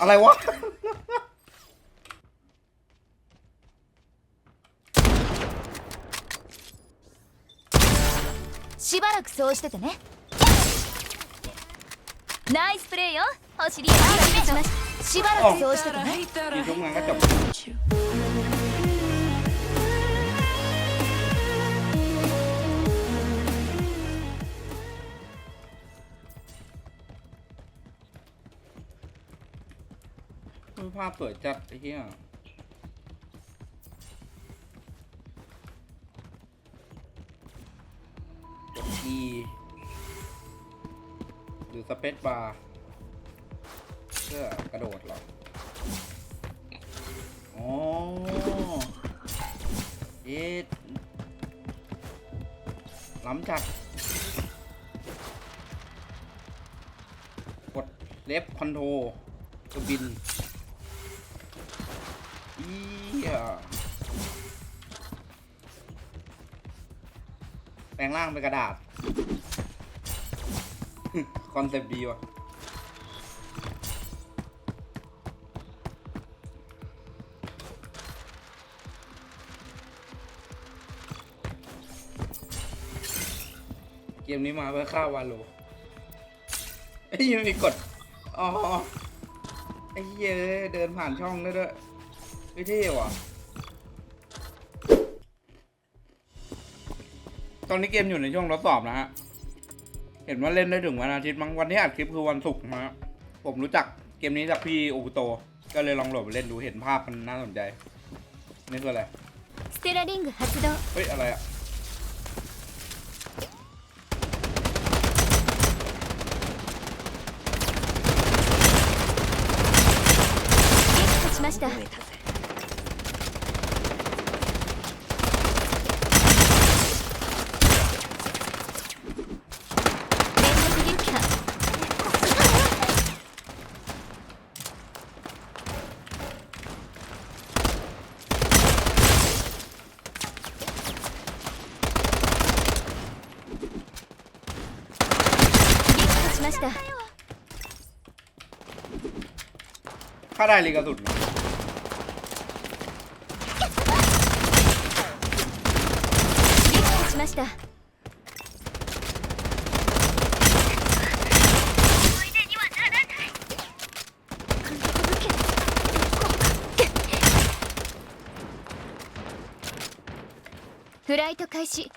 อะไรวะ?しばらくそうしててね。ナイスプレーよ。お尻をしばらくそうしててね。 ภาพสวยจัดไอ้เหี้ยกด E หรือสเปซบาร์เพื่อกระโดดหรออ๋อเอ๊ะล้ำจัด กดเลฟคอนโทรตัวบิน อีแปลงร่างเป็นกระดาษ คอนเซปต์ดีว่ะเกมนี้มาเพื่อฆ่าวาโลไอ้ยังมีกด อ๋อ ไอ้เยเดินผ่านช่องได้ด้วย ไม่เท่ว่ะ ตอนนี้เกมอยู่ในช่วงทดสอบนะฮะ เห็นว่าเล่นได้ถึงวันอาทิตย์มั้งวันที่อัดคลิปคือวันศุกร์นะฮะ ผมรู้จักเกมนี้จากพี่โอคุโต ก็เลยลองโหลดไปเล่นดูเห็นภาพมันน่าสนใจ นี่คืออะไรสเตลลิง発動เฮ้ยอะไรอะ Caralho, ligador. Flight 開始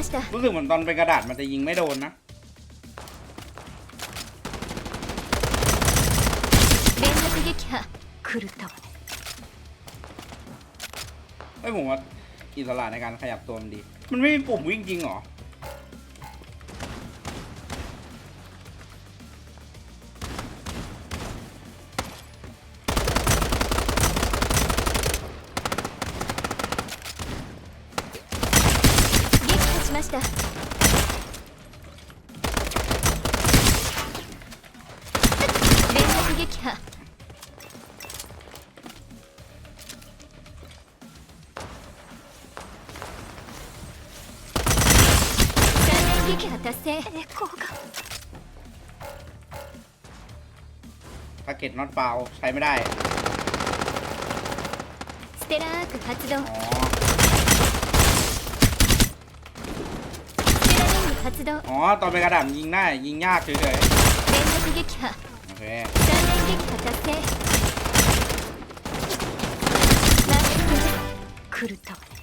ました รู้สึกเหมือนตอนเป็นกระดาษมันจะยิงไม่โดนนะ 連続撃破狂ったわね ไม่ผมว่าอิสระในการขยับตัวมันดี มันไม่มีปุ่มวิ่งจริงเหรอ 撃破達成エコーが ทาร์เก็ตน็อตเปล่าใช้ไม่ได้ ステラアーク発動 อ๋อ ステラリング発動 อ๋อ ตอนเป็นกระดาษมันยิงได้ ยิงยากเฉย 連続撃破 ๆ โอเค 三連撃破達成ナイス狂ったわね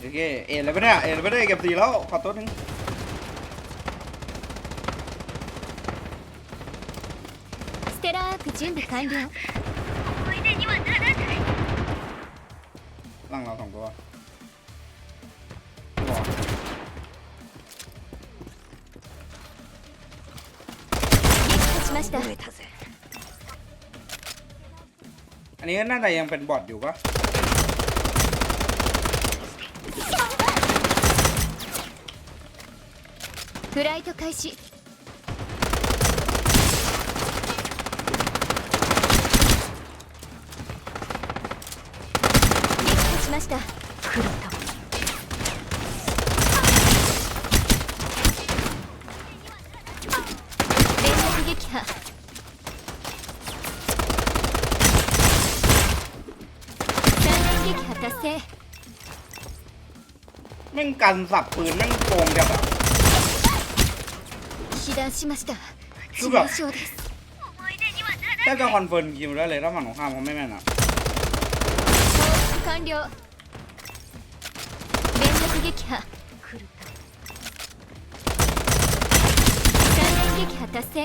โอเค เอ็นแล้วไม่ได้เอ็นแล้วไม่ได้เก็บสีแล้ว ขอตัวหนึง テラアーク準備完了 ร่างเราสองตัวตัว 撃破しました อันนี้ก็น่าจะยังเป็นบอทอยู่ปะ フライト開始 กันสับปืนแม่งโกงจัดอะ 被弾しました致うわ命傷です แค่จะคอนเฟิร์มคิวได้เลยถ้าฝั่งของข้ามเขาไม่แม่นอะ 報復完了連続撃破三連撃破達成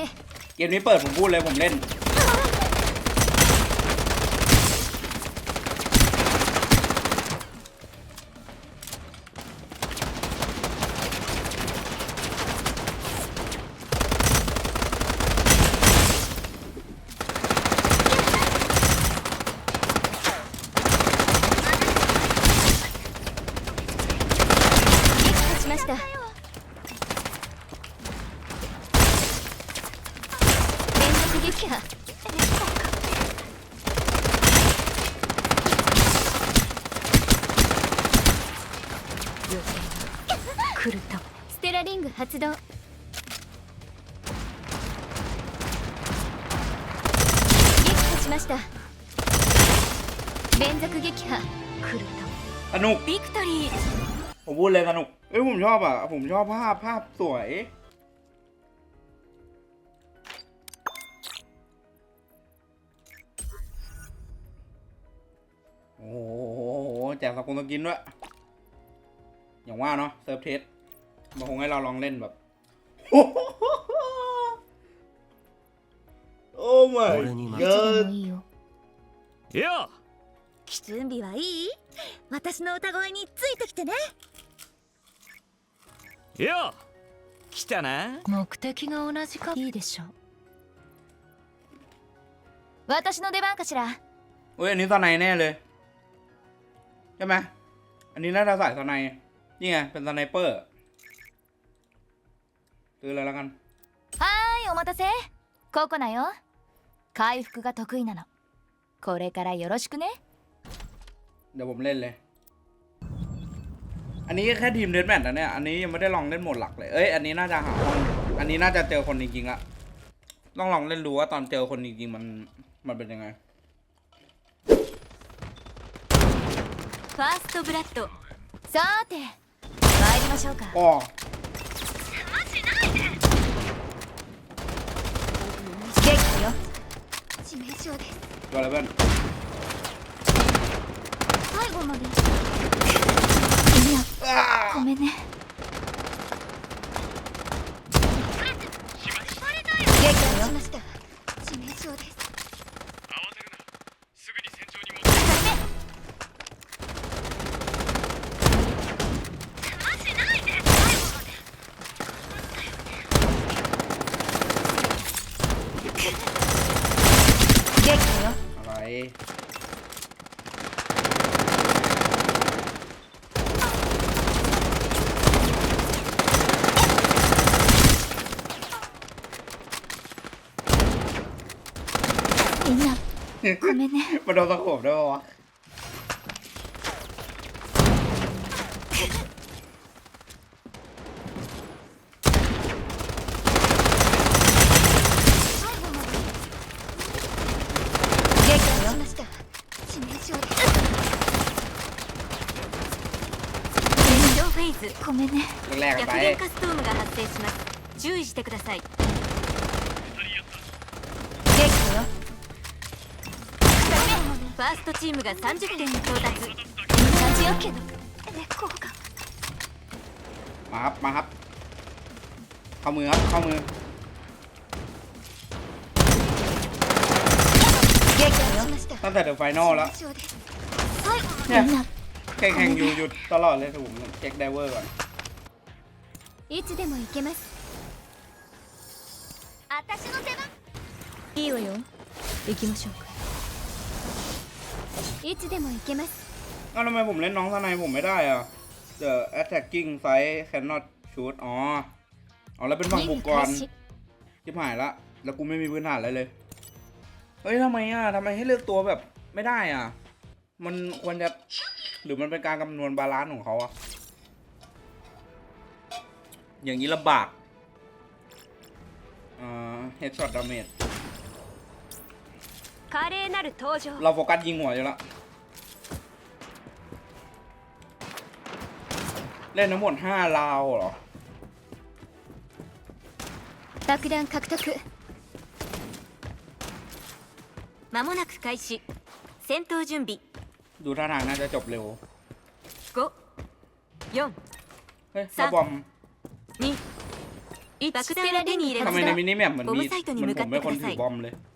เกมนี้เปิดผมพูดเลยผมเล่น ました。撃破。来ると。ステラリング発動。撃破しました。連続撃破。来ると。あの。ビクトリー。 ผมพูดเลยสนุก เอ้ยผมชอบอ่ะ ผมชอบภาพภาพสวย โอ้โหแจกสกุลสกินด้วย อย่างว่าเนาะเซิร์ฟเทสมาคงให้เราลองเล่นแบบ โอ้ my 俺に負け god いいよいや準備はいい私の歌声についてきてね いや来たな目的が同じかいいでしょう私の出番かしら เฮ้ยอันนี้ตอนในแน่เลย ใช่ไหมอันนี้น่าจะใส่ตอนในนี่ไง เป็นตอนในเปอร์ซื้อเลยแล้วกัน はーいお待たせココナよ回復が得意なのこれからよろしくね เดี๋ยวผมเล่นเลย อันนี้แค่ทีมเดนแมทนะเนี่ย อันนี้ยังไม่ได้ลองเล่นโหมดหลักเลย เอ้ย อันนี้น่าจะหาห้องอันนี้น่าจะเจอคนจริงๆละต้องลองเล่นดูว่าตอนเจอคนจริงๆมัน มันเป็นยังไง ファーストブラッドさーて参りましょうか อ๋อ 撃破よ致命傷です ตัวอะไรเพื่อน 最後までいや อ้า ごめんね。ごめんね มันโดนตะขบด้วยปะวะ 撃破よしました致命傷です炎上フェーズごめんね แรกๆกัน 逆 ไป 電化ストームが発生します注意してください ワーストチームが30点に到達同じやけど猫がมาครับ มาครับ เข้ามือครับ เข้ามือ撃破しましたตั้งแต่เดอะไฟนอลแล้ว上ですはいねみんなแข่งแข่งอยู่หยุดตลอดเลยถูกผมเช็คไดเวอร์ก่อนいつでも行けます私の出番いいわよ行きましょうかいつでも行けます อ้าวทำไมผมเล่นน้องทนายผมไม่ได้อ่ะ The attacking side cannot shoot อ๋อ อ๋อแล้วเป็นฝั่งบุกก่อนที่หายละ แล้วกูไม่มีพื้นฐานอะไรเลย เฮ้ยทำไมอ่ะทำไมให้เลือกตัวแบบไม่ได้อ่ะ มันควรจะ หรือมันเป็นการคำนวณบาลานซ์ของเขาอ่ะ อย่างนี้ลำบากอ่า headshot damage 華麗なる登場 เราโฟกัสยิงหัวอยู่แล้ว เล่นทั้งหมดห้าราวเหรอ 爆弾獲得間もなく開始戦闘準備 ดูท่าทางน่าจะจบเร็ว 5 4 เฮ้ยแล้วบอม 2 1爆弾を手に入れ ทำ ま ไม し ใน た มินิแมปเหมือนมี ボムサイトに เหมือน 向 ผ か ม っ เป็น て คน くだ ถื さ อ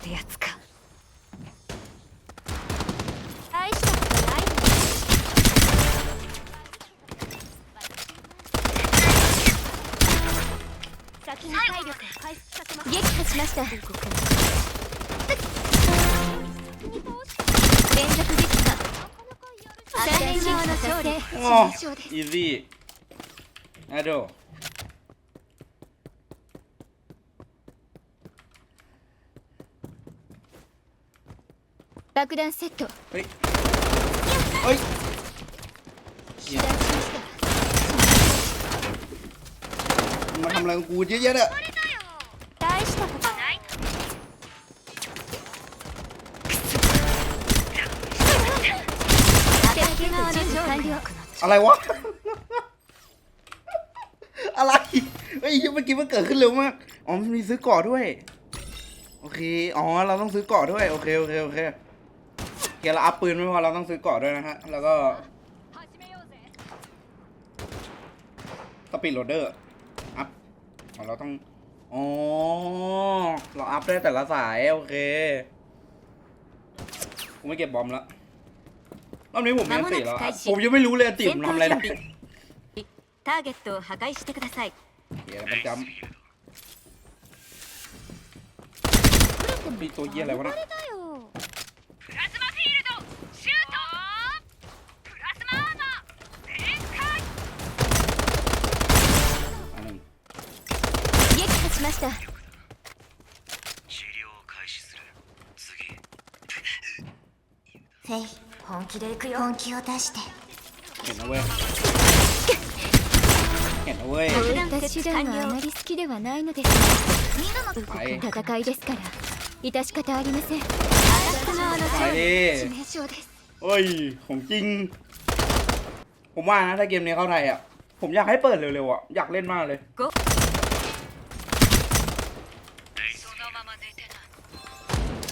ってやつか。大したことない先に。体力を回復させます撃破しました。連続撃破の勝利。爆弾セット เฮ้ย เฮ้ย 被弾しました มาทำอะไรกับกูเยอะแยะเนี่ย 大したことない手側の勝利 อะไรวะ อะไร เฮ้ยเมื่อกี้มันเกิดขึ้นเร็วมาก อ๋อมันมีซื้อเกาะด้วย โอเค อ๋อ เราต้องซื้อเกาะด้วย โอเค โอเค โอเค เกียร์เราอัพปืนไม่พอเราต้องซื้อเกาะด้วยนะฮะ แล้วก็สปีดโรเดอร์ อัพอ๋อเราต้อง อ๋อ เราอัพได้แต่ละสาย โอเค ผมไม่เก็บบอมแล้ว รอบนี้ผมไม่อันติแล้วอะผมยังไม่รู้เลยอันติผมทำอะไรได้ ターゲットを破壊してください เดี๋ยวมันจำมีตัวเยี่ยอะไรวะนะ しましたフェイ本気で行くよ本気を出して เห็นนะเว้ย เห็นนะเว้ย 私手段はあまり好きではないのですはい戦いですから致し方ありません私側の ไป 勝利 ดิ 致命傷です เอ้ย ของจริง ผมว่านะถ้าเกมนี้เข้าไทยอ่ะ ผมอยากให้เปิดเร็วๆอ่ะ อยากเล่นมากเลย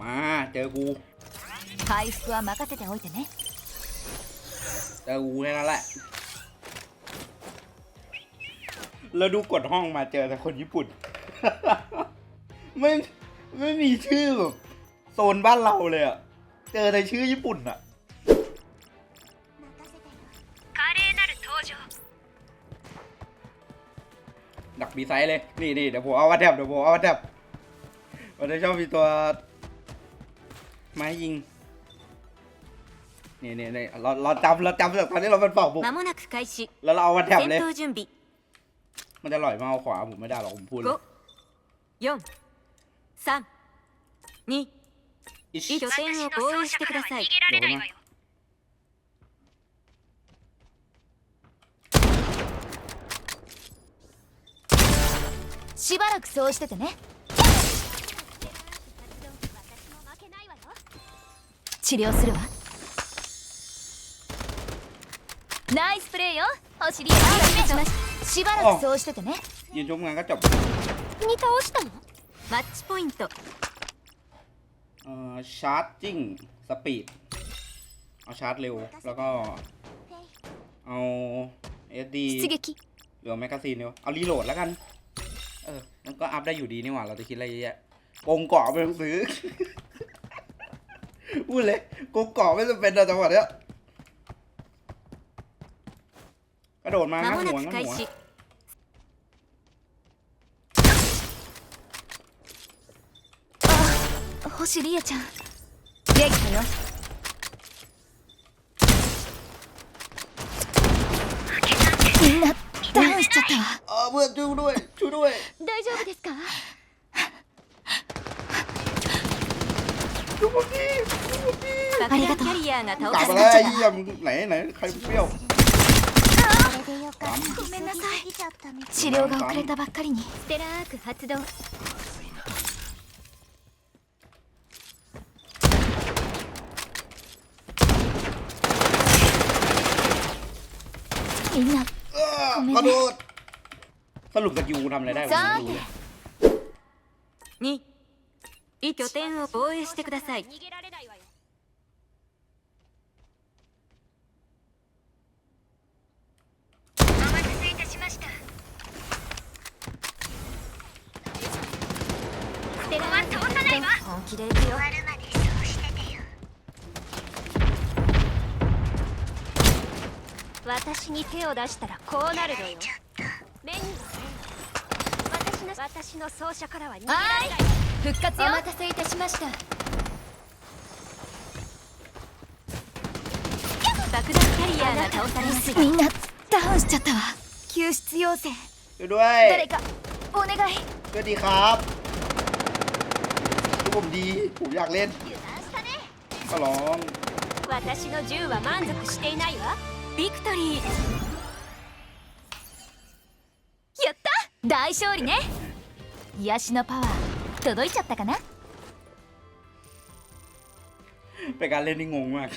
มา เจอกู 回復は任せておいてね เจอกูแค่นั้นแหละ แล้วดูกดห้องมาเจอแต่คนญี่ปุ่น ไม่ไม่มีชื่อแบบโซนบ้านเราเลยอะเจอในชื่อญี่ปุ่นอะ 華麗なる登場 ดักบีไซด์เลย นี่นี่เดี๋ยวผมเอาวัดแถบเดี๋ยวผมเอาวัดแถบมันจะชอบมีตัว ไม้ยิง นี่นี่นี่เราเราจำเราจำจากตอนที่เราเป็นเป่าบุก 間もなく開始 แล้วเราเอาวัดแถบ 戦 เลย 闘準備 มันจะหล่อยมาเอาขวาผมไม่ได้หรอกผมพูดเลย 5 4 3 2 อิช 拠点を防衛してください เดี๋ยวนะ しばらくそうしててね 治療するわナイスプレーよ星リアしばらくそうしててね ยืนชมงานก็จบ に倒したのマッチポイント เอ่อชาร์จจิ้งสปีดเอาชาร์จเร็ว แล้วก็เอาเอสดี 出撃 หรือแมกกาซีนเดียวเอารีโหลดแล้วกัน เออมันก็อัพได้อยู่ดีนี่หว่า เราจะคิดอะไรเยอะแยะโกงเกาะไม่ต้องซื้อ พูดเลยโกงเกาะไม่จำเป็นนะจังหวะเนี้ยกระโดดมา 間 งัด も หัว なく งัด 開 หัว 始 星リエちゃんできたよみんなダウンしちゃったわ เออเพื่อนช่วยด้วยช่วย ด้วย 大丈夫ですか 爆弾キャリアが倒 กลับ さ มา れ แล้ว ま ไอ้ した เหี้ยมึงไหนไหนใครเปรี้ยว ごめんなさい治療が遅れたばっかりにステラーク発動みんな เออกระโดดสรุปกับยูทำอะไรได้ผม さ ไม่ ー รู้ て เลย 2 拠点を防衛してください。本気で行くよ。私に手を出したらこうなるのよ。目に私の奏者からは逃げらはれない復活よお待たせいたしました爆弾キャリアが倒されますみんなダウンしちゃったわ救出要請 ช่วยด้วย 誰かお願い ช่วยดีครับช่วยผมดี ผมอยากเล่นก็ร้อง 私の銃は満足していないわビクトリーやった大勝利ね癒しのパワー 届いちゃったかな เป็นการเล่นที่งงมาก